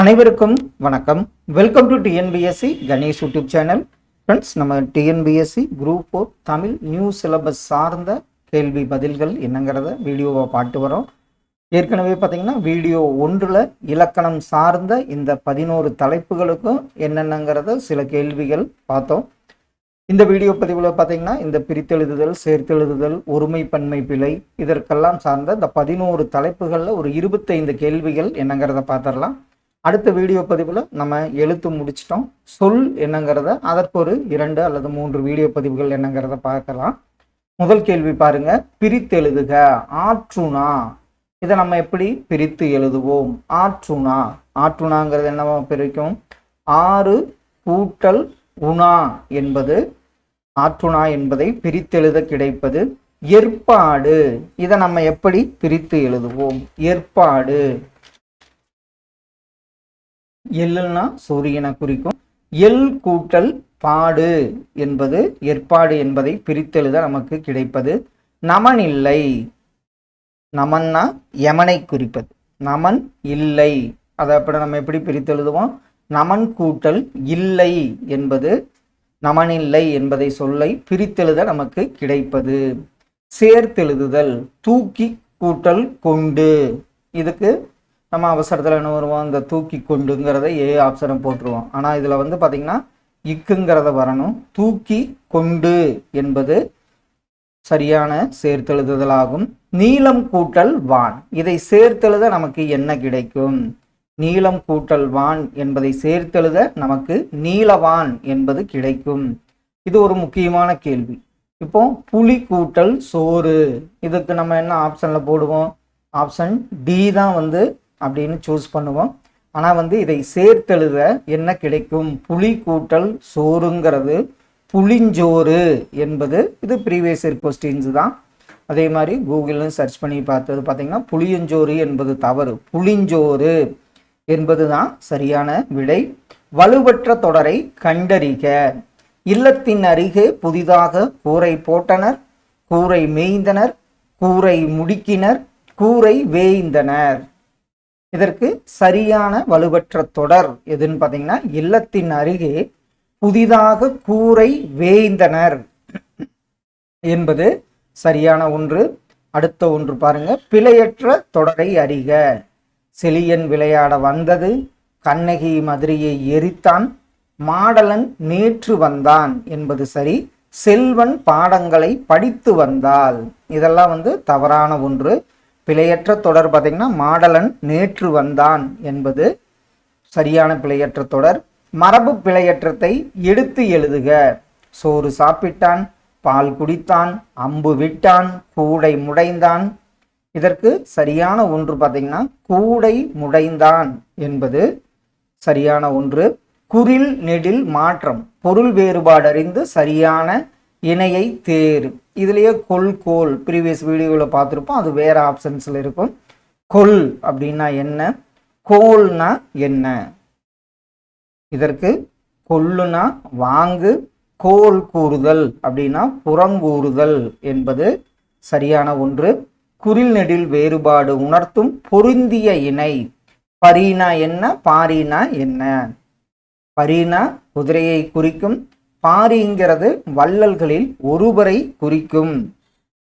அனைவருக்கும் வணக்கம். Welcome to TNPSC Ganesh YouTube channel. Friends நம்ம TNPSC group four Tamil new syllabus சார்ந்த கேள்வி பதில்கள் என்னங்கிறத வீடியோவை பாட்டு வரோம். ஏற்கனவே பார்த்தீங்கன்னா வீடியோ ஒன்றில் இலக்கணம் சார்ந்த இந்த பதினோரு தலைப்புகளுக்கும் என்னென்னங்கிறத சில கேள்விகள் பார்த்தோம். இந்த வீடியோ பதிவில் பார்த்தீங்கன்னா இந்த பிரித்தெழுதுதல் சேர்த்தெழுதுதல் ஒருமை பன்மை பிழை இதற்கெல்லாம் சார்ந்த இந்த பதினோரு தலைப்புகளில் ஒரு இருபத்தைந்து கேள்விகள் என்னங்கிறத பார்த்துடலாம். அடுத்த வீடியோ பதிவில் நம்ம எழுத்து முடிச்சிட்டோம். சொல் என்னங்கிறத அதற்கு ஒரு இரண்டு அல்லது மூன்று வீடியோ பதிவுகள் என்னங்கிறத பார்க்கலாம். முதல் கேள்வி பாருங்க. பிரித்தெழுதுக ஆற்றுனா இதை நம்ம எப்படி பிரித்து எழுதுவோம்? ஆற்றுனா ஆற்றுணாங்கிறது என்னவா பிரிக்கும்? ஆறு கூட்டல் உணா என்பது ஆற்றுணா என்பதை பிரித்தெழுத கிடைப்பது ஏற்பாடு. இதை நம்ம எப்படி பிரித்து எழுதுவோம்? ஏற்பாடு. எல்லுன்னா சூரியனை குறிக்கும். எல் கூட்டல் பாடு என்பது ஏற்பாடு என்பதை பிரித்தெழுத நமக்கு கிடைப்பது. நமன் இல்லை. நமன்னா யமனை குறிப்பது. நமன் இல்லை. அதை அப்படி நம்ம எப்படி பிரித்தெழுதுவோம்? நமன் கூட்டல் இல்லை என்பது நமனில்லை என்பதை சொல்லை பிரித்தெழுத நமக்கு கிடைப்பது. சேர்த்தெழுதுதல் தூக்கி கூட்டல் கொண்டு. இதுக்கு நம்ம அவசரத்தில் என்ன வருவோம்? இந்த தூக்கி கொண்டுங்கிறத ஏ ஆப்ஷனை போட்டுருவோம். ஆனால் இதில் வந்து பார்த்திங்கன்னா இக்குங்கிறத வரணும். தூக்கி கொண்டு என்பது சரியான சேர்த்தெழுதுதலாகும். நீளம் கூட்டல் வான். இதை சேர்த்தெழுத நமக்கு என்ன கிடைக்கும்? நீளம் கூட்டல் வான் என்பதை சேர்த்தெழுத நமக்கு நீலவான் என்பது கிடைக்கும். இது ஒரு முக்கியமான கேள்வி. இப்போ புலி கூட்டல் சோறு. இதுக்கு நம்ம என்ன ஆப்ஷனில் போடுவோம்? ஆப்ஷன் டி தான் வந்து அப்படின்னு சூஸ் பண்ணுவோம். ஆனால் வந்து இதை சேர்த்தெழுத என்ன கிடைக்கும்? புலி கூட்டல் சோறுங்கிறது புளிஞ்சோறு என்பது இது ப்ரீவியஸ் இயர் கொஸ்டின்ஸ் தான். அதே மாதிரி கூகுளில் சர்ச் பண்ணி பார்த்தது பார்த்தீங்கன்னா புளியஞ்சோறு என்பது தவறு. புளிஞ்சோறு என்பது தான் சரியான விடை. வலுவற்ற தொடரை கண்டறிக. இல்லத்தின் அருகே புதிதாக கூரை போட்டனர் கூரை மேய்ந்தனர் கூரை முடுக்கினர் கூரை வேய்ந்தனர். இதற்கு சரியான வலுவற்ற தொடர் எதுன்னு பார்த்தீங்கன்னா இல்லத்தின் அருகே புதிதாக கூரை வேய்ந்தனர் என்பது சரியான ஒன்று. அடுத்த ஒன்று பாருங்க. பிழையற்ற தொடரை அறிக. செலியன் விளையாட வந்தது. கண்ணகி மதுரையை எரித்தான். மாடலன் நேற்று வந்தான் என்பது சரி. செல்வன் பாடங்களை படித்து வந்தால் இதெல்லாம் வந்து தவறான ஒன்று. பிழையற்ற தொடர் பார்த்திங்கன்னா மாடலன் நேற்று வந்தான் என்பது சரியான பிழையற்ற தொடர். மரபு பிழையற்றத்தை எடுத்து எழுதுக. சோறு சாப்பிட்டான் பால் குடித்தான் அம்பு விட்டான் கூடை முடைந்தான். இதற்கு சரியான ஒன்று பார்த்தீங்கன்னா கூடை முடைந்தான் என்பது சரியான ஒன்று. குரில் நெடில் மாற்றம் பொருள் வேறுபாடு அறிந்து சரியான இணையை தேர் இதுலேயே கொல் கோல் ப்ரீவியஸ் வீடியோவில் பார்த்துருப்போம். அது வேறு ஆப்ஷன்ஸில் இருக்கும். கொல் அப்படின்னா என்ன? கோல்னா என்ன? இதற்கு கொல்லுனா வாங்கு கோல் கூறுதல் அப்படின்னா புறங்கூறுதல் என்பது சரியான ஒன்று. குறில் நெடில் வேறுபாடு உணர்த்தும் பொருந்திய இணை. பரீனா என்ன? பாரினா என்ன? பரீனா குதிரையை குறிக்கும் பாரிங்கிறது வள்ளல்களில் ஒருவரை குறிக்கும்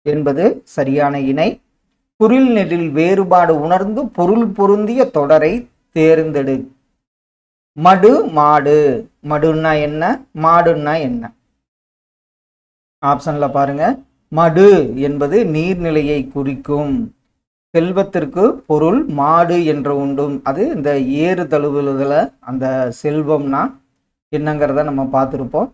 என்பது சரியான இணை. குரில் நெடில் வேறுபாடு உணர்ந்து பொருள் பொருந்திய தொடரை தேர்ந்தெடு. மடு மாடு. மடுன்னா என்ன? மாடுன்னா என்ன? ஆப்ஷன்ல பாருங்க. மடு என்பது நீர்நிலையை குறிக்கும். செல்வத்திற்கு பொருள் மாடு என்ற உண்டும். அது இந்த ஏறு தழுவுதல அந்த செல்வம்னா என்னங்கிறத நம்ம பார்த்துருப்போம்.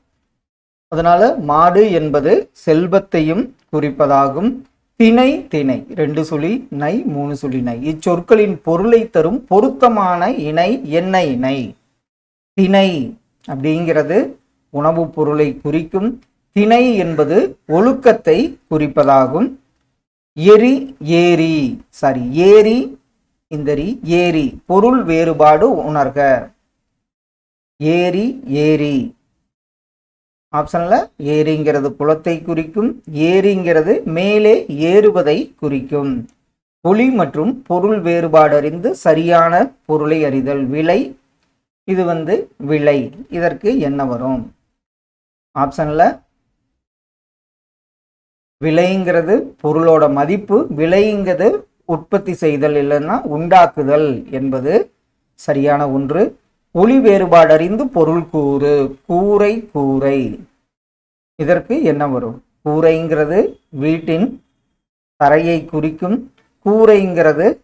அதனால மாடு என்பது செல்வத்தையும் குறிப்பதாகும். திணை திணை. ரெண்டு சுழி நை மூணு சுழி நை. இச்சொற்களின் பொருளை தரும் பொருத்தமான இணை எண்ணெய் நை திணை அப்படிங்கிறது உணவுப் பொருளை குறிக்கும். திணை என்பது ஒழுக்கத்தை குறிப்பதாகும். எரி ஏரி. சாரி ஏரி இந்தரி ஏரி. பொருள் வேறுபாடு உணர்க. ஏரி ஏரி. ஆப்ஷனில் ஏரிங்கிறது குளத்தை குறிக்கும் ஏரிங்கிறது மேலே ஏறுவதை குறிக்கும். ஒளி மற்றும் பொருள் வேறுபாடு அறிந்து சரியான பொருளை அறிதல் விலை. இது வந்து விலை. இதற்கு என்ன வரும்? ஆப்ஷனில் விலைங்கிறது பொருளோட மதிப்பு விலைங்கிறது உற்பத்தி செய்தல் இல்லைன்னா உண்டாக்குதல் என்பது சரியான ஒன்று. ஒளி வேறுபாடறிந்து பொருள் கூறு. கூரை கூரை. இதற்கு என்ன வரும்? கூரைங்கிறது வீட்டின் தரையை குறிக்கும். கூரைங்கிறது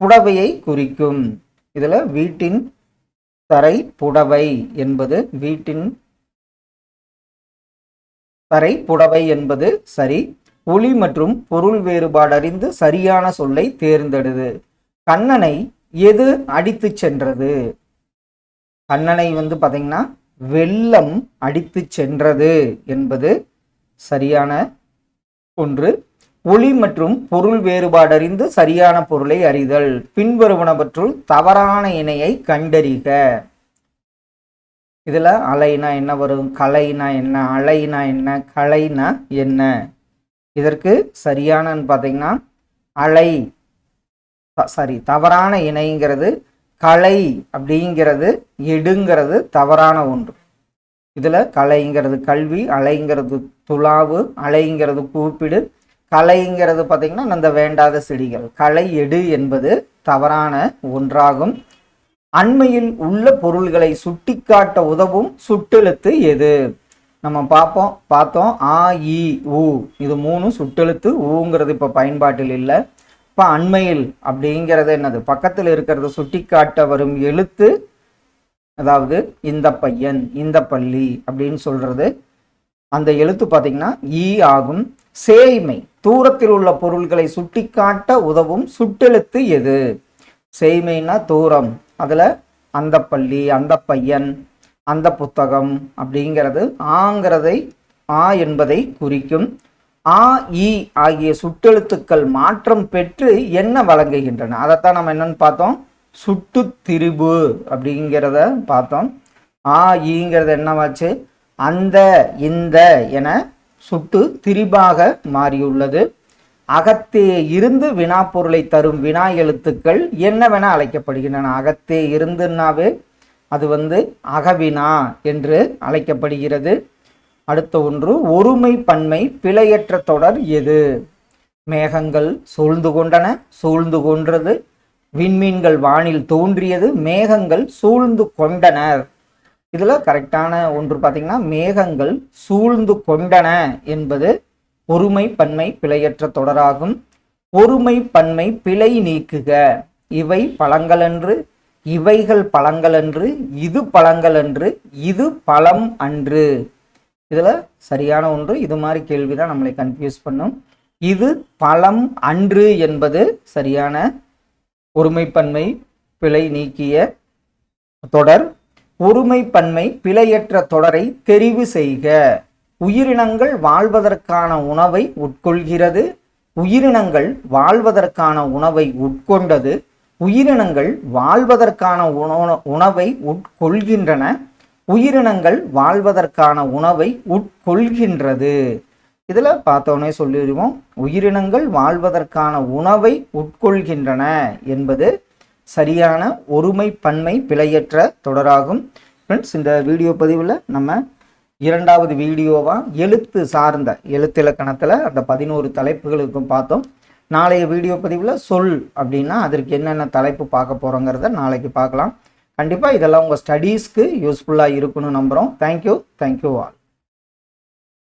புடவையை குறிக்கும். இதில் வீட்டின் தரை புடவை என்பது வீட்டின் தரை புடவை என்பது சரி. ஒளி மற்றும் பொருள் வேறுபாடு அறிந்து சரியான சொல்லை தேர்ந்தெடுது. கண்ணனை எது அடித்து சென்றது? கண்ணனை வந்து பார்த்திங்கன்னா வெள்ளம் அடித்து சென்றது என்பது சரியான ஒன்று. ஒளி மற்றும் பொருள் வேறுபாடு அறிந்து சரியான பொருளை அறிதல். பின்வருவனவற்றுள் தவறான இணையை கண்டறிக. இதில் அலைனா என்ன வரும்? கலைனா என்ன? அலைனா என்ன? கலைனா என்ன? இதற்கு சரியானன்னு பார்த்தீங்கன்னா அலை. சாரி தவறான இணைங்கிறது கலை அப்படிங்கிறது எடுங்கிறது தவறான ஒன்று. இதில் கலைங்கிறது கல்வி அலைங்கிறது துளாவு அலைங்கிறது கூப்பிடு கலைங்கிறது பார்த்திங்கன்னா அந்த வேண்டாத செடிகள். கலை எடு என்பது தவறான ஒன்றாகும். அண்மையில் உள்ள பொருள்களை சுட்டிக்காட்ட உதவும் சுட்டெழுத்து எது? நம்ம பார்ப்போம் பார்த்தோம் ஆ இ ஊ. இது மூணும் சுட்டெழுத்து ஊங்கிறது இப்போ பயன்பாட்டில் இல்லை. இப்போ அண்மையில் அப்படிங்கிறது என்னது? பக்கத்தில் இருக்கிறது சுட்டிக்காட்ட வரும் எழுத்து அதாவது இந்த பையன் இந்த பள்ளி அப்படின்னு சொல்கிறது அந்த எழுத்து பார்த்தீங்கன்னா ஈ ஆகும். சேய்மை தூரத்தில் உள்ள பொருள்களை சுட்டிக்காட்ட உதவும் சுட்டெழுத்து எது? சேய்மைனா தூரம். அதில் அந்த பள்ளி அந்த பையன் அந்த புத்தகம் அப்படிங்கிறது ஆங்கிறதை ஆ என்பதை குறிக்கும். ஆ இ ஆகிய சுட்டெழுத்துக்கள் மாற்றம் பெற்று என்ன வழங்குகின்றன? அதைத்தான் நம்ம என்னன்னு பார்த்தோம்? சுட்டு திரிபு அப்படிங்கிறத பார்த்தோம். ஆ ஈங்கிறது என்னவாச்சு? அந்த இந்த என சுட்டு திரிபாக மாறியுள்ளது. அகத்தே இருந்து வினாப்பொருளை தரும் வினா எழுத்துக்கள் என்னவென அழைக்கப்படுகின்றன? அகத்தே இருந்துன்னாவே அது வந்து அகவினா என்று அழைக்கப்படுகிறது. அடுத்த ஒன்று ஒருமை பன்மை பிழையற்ற தொடர் எது? மேகங்கள் சூழ்ந்து கொண்டன சூழ்ந்து கொன்றது. விண்மீன்கள் வானில் தோன்றியது மேகங்கள் சூழ்ந்து கொண்டனர் இதில் கரெக்டான ஒன்று பார்த்தீங்கன்னா மேகங்கள் சூழ்ந்து கொண்டன என்பது ஒருமை பன்மை பிழையற்ற தொடராகும். ஒருமை பன்மை பிழை நீக்குக. இவை பழங்களன்று இவைகள் பழங்களன்று இது பழங்களன்று இது பழம் அன்று. இதில் சரியான ஒன்று. இது மாதிரி கேள்வி தான் நம்மளை கன்ஃபியூஸ் பண்ணும். இது பழம் அன்று என்பது சரியான ஒருமைப்பன்மை பிழை நீக்கிய தொடர். ஒருமைப்பன்மை பிழையற்ற தொடரை தெரிவு செய்க. உயிரினங்கள் வாழ்வதற்கான உணவை உட்கொள்கிறது. உயிரினங்கள் வாழ்வதற்கான உணவை உட்கொண்டது. உயிரினங்கள் வாழ்வதற்கான உணவை உட்கொள்கின்றன. உயிரினங்கள் வாழ்வதற்கான உணவை உட்கொள்கின்றது. இதில் பார்த்தோன்னே சொல்லிடுவோம். உயிரினங்கள் வாழ்வதற்கான உணவை உட்கொள்கின்றன என்பது சரியான ஒருமை பன்மை பிழையற்ற தொடராகும். ஃப்ரெண்ட்ஸ் இந்த வீடியோ பதிவில் நம்ம இரண்டாவது வீடியோவாக எழுத்து சார்ந்த எழுத்திலக்கணத்தில் அந்த பதினோரு தலைப்புகளுக்கும் பார்த்தோம். நாளைய வீடியோ பதிவில் சொல் அப்படின்னா அதற்கு என்னென்ன தலைப்பு பார்க்க போகிறோங்கிறத நாளைக்கு பார்க்கலாம். கண்டிப்பாக இதெல்லாம் உங்கள் ஸ்டடீஸ்க்கு யூஸ்ஃபுல்லாக இருக்குன்னு நம்புகிறோம் தேங்க்யூ தேங்க்யூ ஆல்